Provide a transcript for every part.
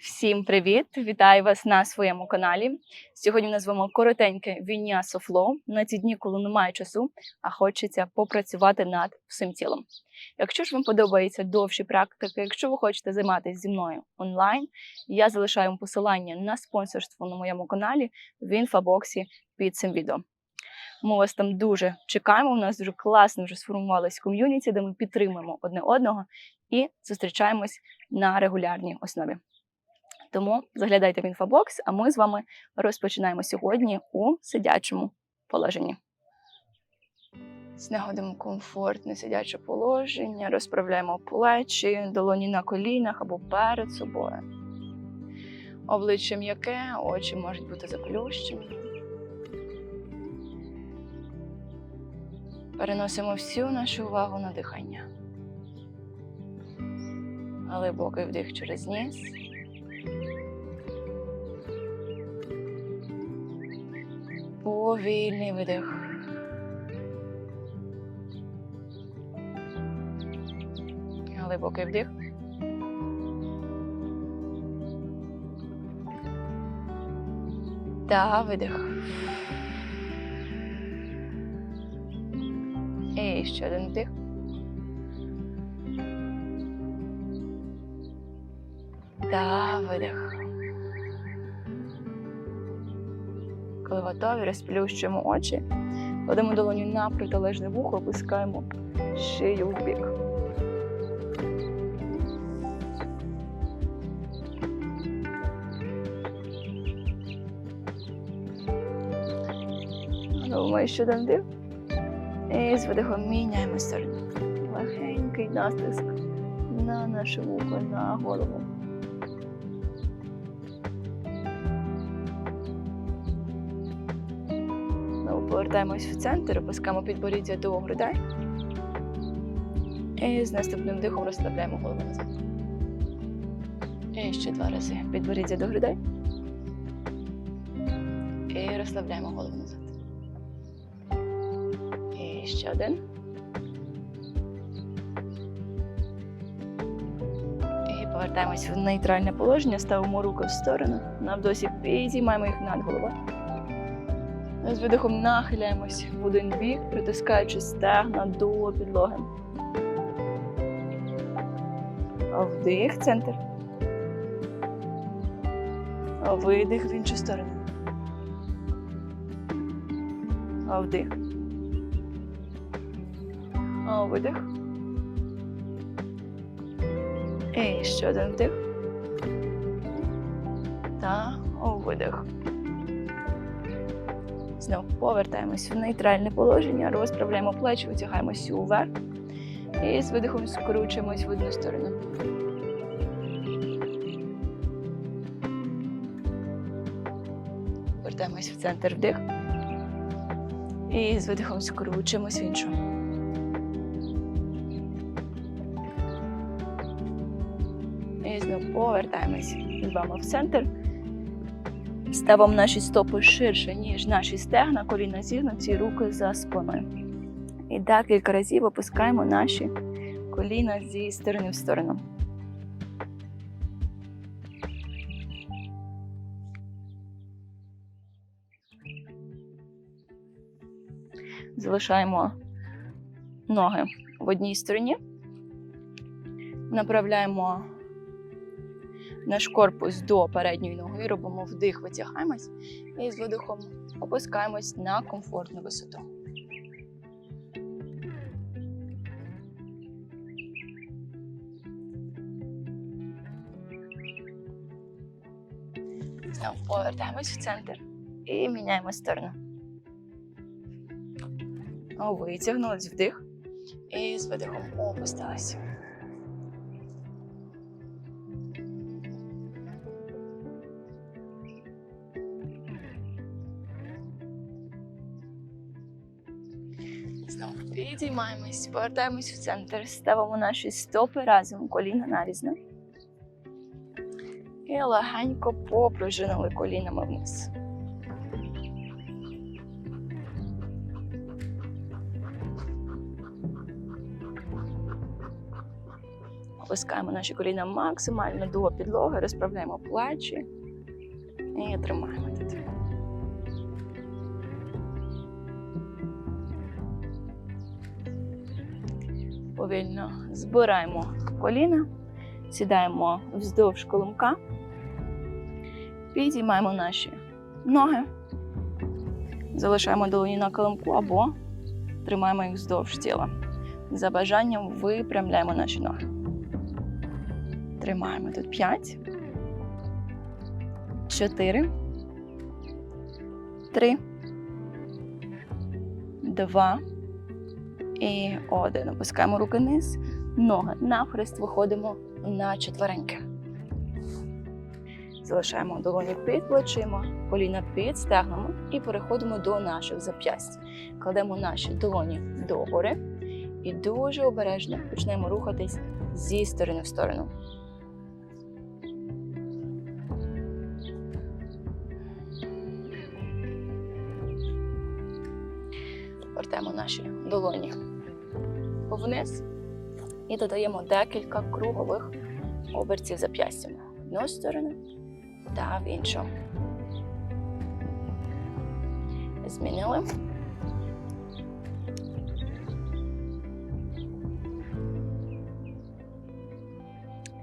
Всім привіт! Вітаю вас на своєму каналі. Сьогодні вами коротеньке віннясо флоу на ті дні, коли немає часу, а хочеться попрацювати над всім тілом. Якщо ж вам подобаються довші практики, якщо ви хочете займатися зі мною онлайн, я залишаю вам посилання на спонсорство на моєму каналі в інфобоксі під цим відео. Ми вас там дуже чекаємо. У нас дуже класно вже сформувалась ком'юніті, де ми підтримуємо одне одного і зустрічаємось на регулярній основі. Тому заглядайте в інфобокс, а ми з вами розпочинаємо сьогодні у сидячому положенні. Знаходимо комфортне сидяче положення, розправляємо плечі, долоні на колінах або перед собою. Обличчя м'яке, очі можуть бути заплющені. Переносимо всю нашу увагу на дихання. Глибокий вдих через ніс. Повільний видих. Глибокий вдих. Та видих. І ще один вдих. Та видих. Коли готові, розплющуємо очі, кладемо долоню на протилежне вухо, опускаємо шию в бік. Робимо ще один вдих. І з видихом міняємо сторону. Легенький настиск на наше вухо, на голову. Повертаємось в центр, опускаємо підборіддя до грудей. І з наступним дихом розслабляємо голову назад. І ще два рази. Підборіддя до грудей. І розслабляємо голову назад. І ще один. І повертаємось в нейтральне положення, ставимо руки в сторону. На вдосі підіймаємо їх над головою. З видихом нахиляємось в один бік, притискаючи стегна до підлоги. Вдих, центр. Видих в іншу сторону. Вдих. Видих. І ще один вдих. Та видих. Знову повертаємось в нейтральне положення, розправляємо плечі, витягаємося уверх і з видихом скручуємось в одну сторону. Вертаємось в центр вдих. І з видихом скручуємось в іншу. І знову повертаємось з вами в центр. Ставимо наші стопи ширше, ніж наші стегна, коліна зігнуті, руки за спиною. І декілька разів опускаємо наші коліна зі сторони в сторону. Залишаємо ноги в одній стороні. Направляємо наш корпус до передньої ноги, робимо вдих, витягаємось і з видихом опускаємось на комфортну висоту. Знову повертаємось в центр і міняємо сторону. Витягнулись вдих і з видихом опустились. Знову підіймаємось, повертаємось в центр, ставимо наші стопи разом, коліна нарізно. І легенько попружинили колінами вниз. Опускаємо наші коліна максимально до підлоги, розправляємо плечі і тримаємо Повільно збираємо коліна, сідаємо вздовж коломка, підіймаємо наші ноги, залишаємо долоні на коломку або тримаємо їх вздовж тіла. За бажанням випрямляємо наші ноги. Тримаємо тут 5, 4, 3, 2 і 1. Опускаємо руки вниз, ноги навхрест, виходимо на четвереньки. Залишаємо долоні під плечима, коліна під стегнами і переходимо до наших зап'ясть. Кладемо наші долоні догори і дуже обережно почнемо рухатись зі сторони в сторону. Вертаємо наші долоні вниз і додаємо декілька кругових оберців зап'ястями в одну сторону та в іншу. Змінили.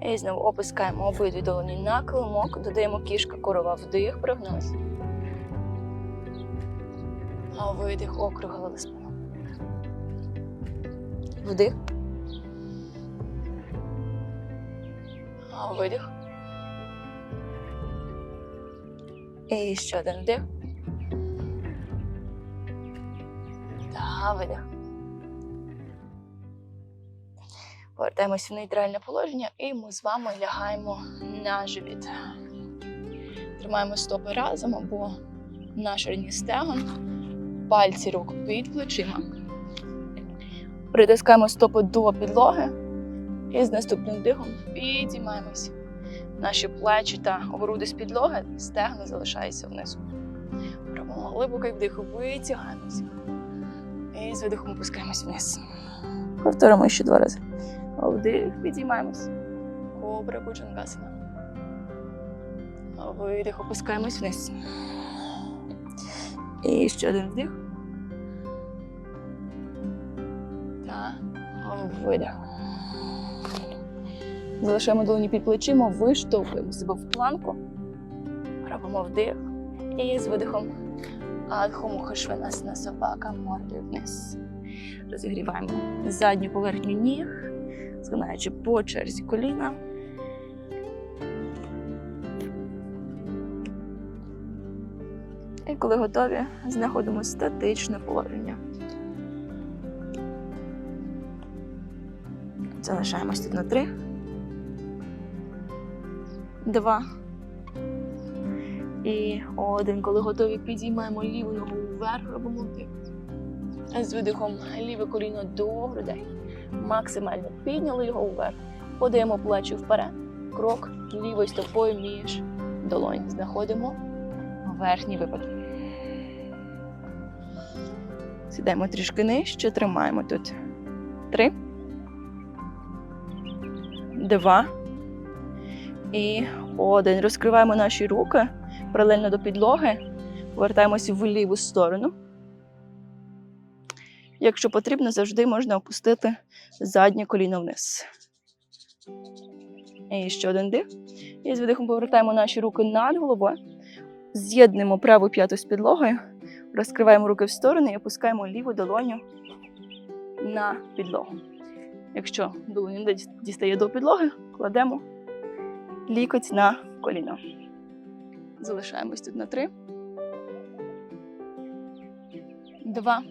І знову опускаємо обидві долоні на килимок, додаємо кішка корова вдих, прогнуз. А видих округлили спину. Вдих. Видих. І ще один вдих. Та видих. Повертаємось в нейтральне положення і ми з вами лягаємо на живіт. Тримаємо стопи разом або на ширині стегон, пальці рук під плечима. Притискаємо стопи до підлоги і з наступним дихом підіймаємось. Наші плечі та груди з підлоги, стегна залишаються внизу. Робимо глибокий вдих, витягаємося. І з видихом опускаємось вниз. Повторимо ще два рази. Вдих, підіймаємось. Кобра Буджангасана. Видих, опускаємось вниз. І ще один вдих. Видих. Залишаємо долоні під плечима, виштовхуємо себе в планку. Робимо вдих. І з видихом Адхому на собака мордою вниз. Розігріваємо задню поверхню ніг, згинаючи по черзі коліна. І коли готові, знаходимо статичне положення. Залишаємось тут на три. Два. І один. Коли готові, підіймаємо ліву ногу вверх, робимо вдих. З видихом ліве коліно до грудей. Максимально підняли його вверх. Подаємо плечі вперед. Крок лівою стопою між долонь. Знаходимо верхній випад. Сідаємо трішки нижче, тримаємо тут. Три. Два. І один. Розкриваємо наші руки паралельно до підлоги. Повертаємося в ліву сторону. Якщо потрібно, завжди можна опустити заднє коліно вниз. І ще один дих. І з видихом повертаємо наші руки над головою. З'єднуємо праву п'яту з підлогою, розкриваємо руки в сторони і опускаємо ліву долоню на підлогу. Якщо долоня дістає до підлоги, кладемо лікоть на коліно. Залишаємось тут на три. Два.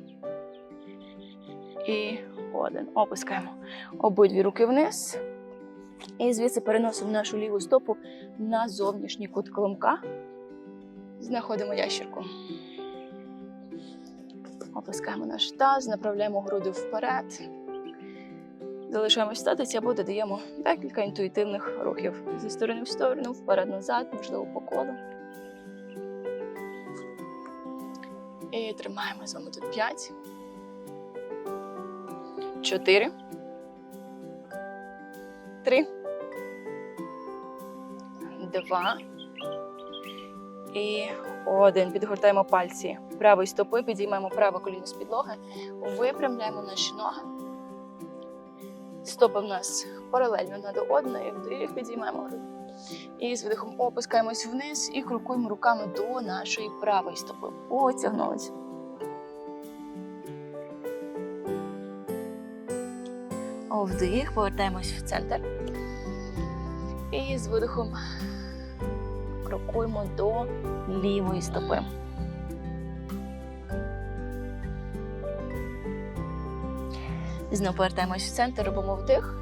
І один. Опускаємо обидві руки вниз. І звідси переносимо нашу ліву стопу на зовнішній кут коломка. Знаходимо ящерку. Опускаємо наш таз, направляємо груди вперед. Залишаємось статиці або додаємо декілька інтуїтивних рухів зі сторони в сторону, вперед-назад, можливо, по колу. І тримаємо з вами тут 5. 4. Три. Два. І один. Підгортаємо пальці правої стопи, підіймаємо праве коліно з підлоги, випрямляємо наші ноги. Стопи в нас паралельно одна до одної, вдих, підіймаємо груди. І з видихом опускаємось вниз і крокуємо руками до нашої правої стопи. Потягнулися. Вдих, повертаємось в центр. І з видихом крокуємо до лівої стопи. Знову повертаємось в центр, робимо вдих.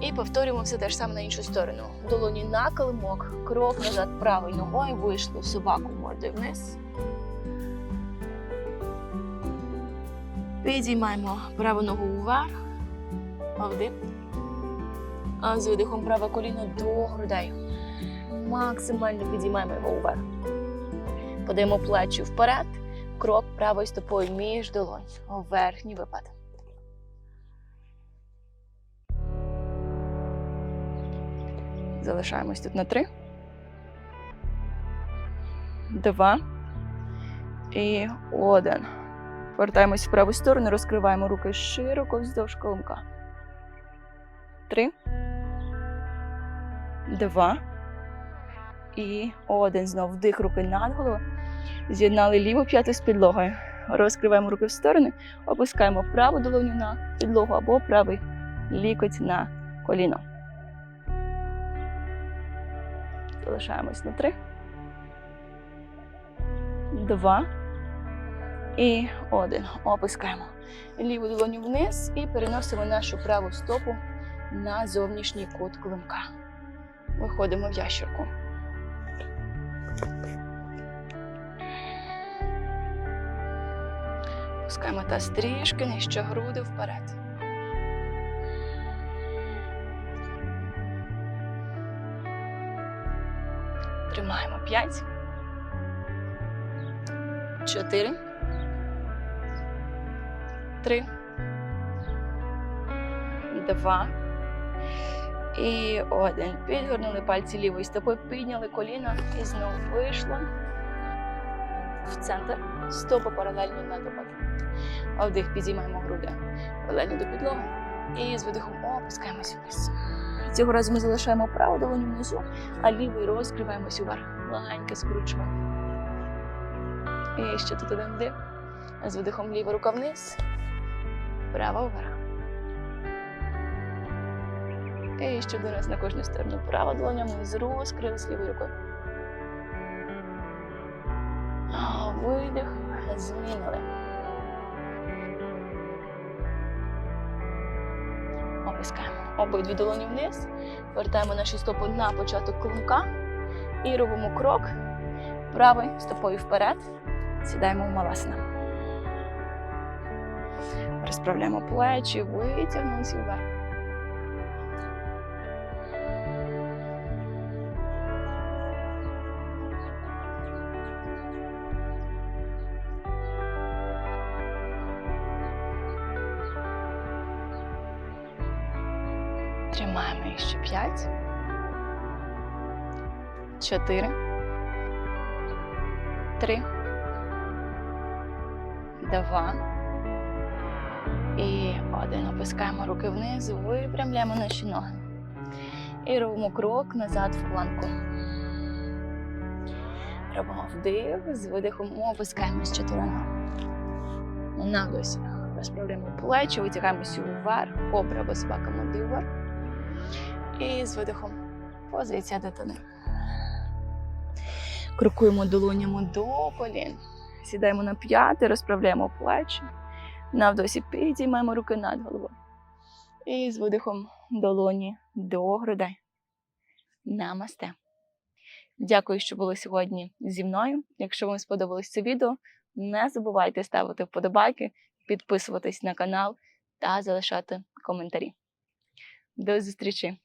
І повторюємо все те ж саме на іншу сторону. Долоні на килимок, крок назад правою ногою, вийшло собаку мордою вниз. Підіймаємо праву ногу вверх. Вдих. А з видихом праве коліно до грудей. Максимально підіймаємо його вверх. Подаємо плечі вперед. Крок правою стопою між долонь. Верхній випад. Залишаємось тут на три. Два. І один. Повертаємось в праву сторону, розкриваємо руки широко вздовж коломка. Три. Два. І один. Знов вдих руки над голову. З'єднали ліву п'яту з підлогою. Розкриваємо руки в сторони, опускаємо праву долоню на підлогу або правий лікоть на коліно. Залишаємось на три. Два. І один. Опускаємо ліву долоню вниз і переносимо нашу праву стопу на зовнішній кут клинка. Виходимо в ящерку. Пускаємо таз трішки нижче груди вперед. Тримаємо п'ять. Чотири. Три. Два. І один. Підгорнули пальці лівої стопи, підняли коліна і знову вийшло в центр. Стопа паралельно на допад. А вдих підіймаємо груди паралельно до підлоги. І з видихом опускаємося вниз. Цього разу ми залишаємо праву долоню внизу, а лівий розкриваємось уверх. Легенько скручуємо. І ще тут один вдих. З видихом ліва рука вниз, права вверх. І ще один раз на кожну сторону. Права долоня вниз, розкрилась лівою рукою. Видих, змінили. Опускаємо обидві долоні вниз, вертаємо наші стопи на початок клунка і робимо крок правою стопою вперед. Сідаємо в маласана. Розправляємо плечі, витягнулися вверх. 4, 3, 2 і 1. Опускаємо руки вниз, випрямляємо наші ноги. І робимо крок назад в планку. Робимо вдих, з видихом опускаємо з чотирина. Нагось розправляємо плечі, витягаємося вверх, кобра, безпека, модивер. І з видихом позиція дитини. Крокуємо долонями до колін. Сідаємо на п'яти, розправляємо плечі. Навдосі підіймаємо руки над головою. І з видихом долоні до грудей. Намасте. Дякую, що були сьогодні зі мною. Якщо вам сподобалось це відео, не забувайте ставити вподобайки, підписуватись на канал та залишати коментарі. До зустрічі!